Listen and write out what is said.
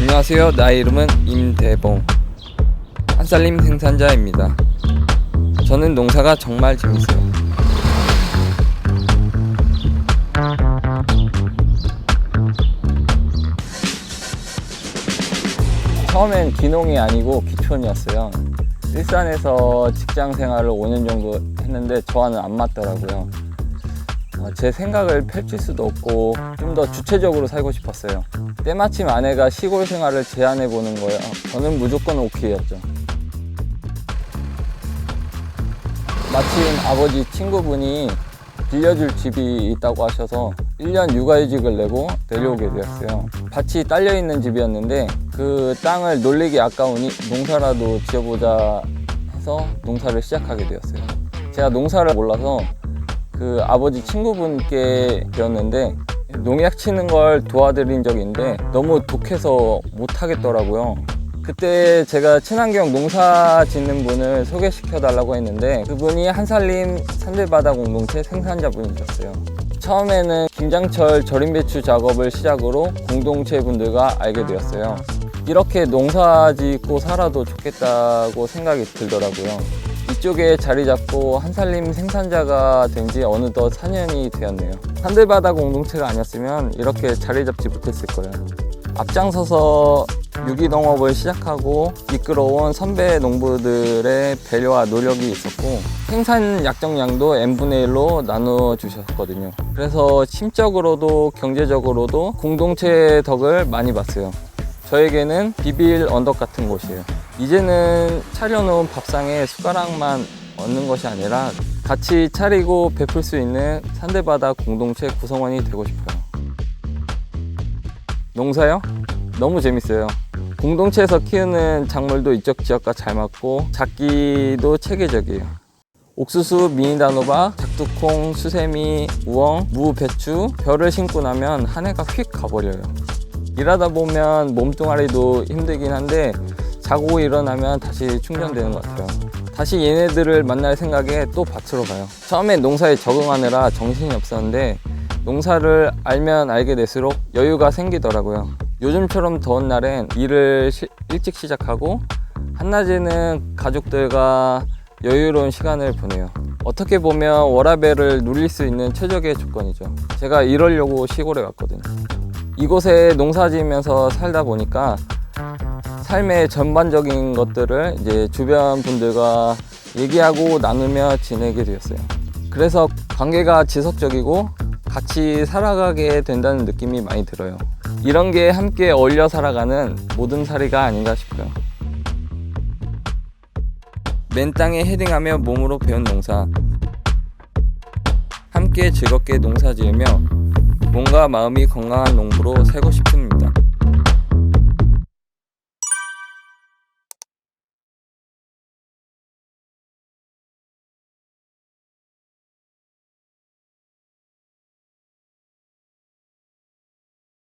안녕하세요. 나의 이름은 임대봉. 한살림 생산자입니다. 저는 농사가 정말 재밌어요. 처음엔 귀농이 아니고 귀촌이었어요. 일산에서 직장 생활을 5년 정도 했는데 저와는 안 맞더라고요. 어, 제 생각을 펼칠 수도 없고 좀 더 주체적으로 살고 싶었어요. 때마침 아내가 시골 생활을 제안해 보는 거예요. 저는 무조건 오케이였죠. 마침 아버지 친구분이 빌려줄 집이 있다고 하셔서 1년 육아휴직을 내고 내려오게 되었어요. 밭이 딸려 있는 집이었는데 그 땅을 놀리기 아까우니 농사라도 지어보자 해서 농사를 시작하게 되었어요. 제가 농사를 몰라서 그 아버지 친구분께 배웠는데 농약 치는 걸 도와드린 적이 있는데 너무 독해서 못 하겠더라고요. 그때 제가 친환경 농사 짓는 분을 소개시켜 달라고 했는데 그분이 한살림 산들바다 공동체 생산자분이셨어요. 처음에는 김장철 절임 배추 작업을 시작으로 공동체 분들과 알게 되었어요. 이렇게 농사 짓고 살아도 좋겠다고 생각이 들더라고요. 이쪽에 자리 잡고 한살림 생산자가 된 지 어느덧 4년이 되었네요. 산들바다 공동체가 아니었으면 이렇게 자리 잡지 못했을 거예요. 앞장서서 유기농업을 시작하고 이끌어온 선배 농부들의 배려와 노력이 있었고 생산 약정량도 n분의 1로 나눠 주셨거든요. 그래서 심적으로도 경제적으로도 공동체 덕을 많이 봤어요. 저에게는 비빌 언덕 같은 곳이에요. 이제는 차려놓은 밥상에 숟가락만 얹는 것이 아니라 같이 차리고 베풀 수 있는 산대바다 공동체 구성원이 되고 싶어요. 농사요? 너무 재밌어요. 공동체에서 키우는 작물도 이쪽 지역과 잘 맞고 작기도 체계적이에요. 옥수수, 미니다노바, 작두콩, 수세미, 우엉, 무, 배추, 벼를 심고 나면 한 해가 휙 가버려요. 일하다 보면 몸뚱아리도 힘들긴 한데 자고 일어나면 다시 충전되는 것 같아요. 다시 얘네들을 만날 생각에 또 밭으로 가요. 처음엔 농사에 적응하느라 정신이 없었는데 농사를 알면 알게 될수록 여유가 생기더라고요. 요즘처럼 더운 날엔 일을 시- 일찍 시작하고 한낮에는 가족들과 여유로운 시간을 보내요. 어떻게 보면 워라벨을 누릴 수 있는 최적의 조건이죠. 제가 이러려고 시골에 왔거든요. 이곳에 농사 지으면서 살다 보니까 삶의 전반적인 것들을 이제 주변 분들과 얘기하고 나누며 지내게 되었어요. 그래서 관계가 지속적이고 같이 살아가게 된다는 느낌이 많이 들어요. 이런 게 함께 어울려 살아가는 모든 살이가 아닌가 싶어요. 맨 땅에 헤딩하며 몸으로 배운 농사. 함께 즐겁게 농사 지으며 몸과 마음이 건강한 농부로 살고 싶습니다.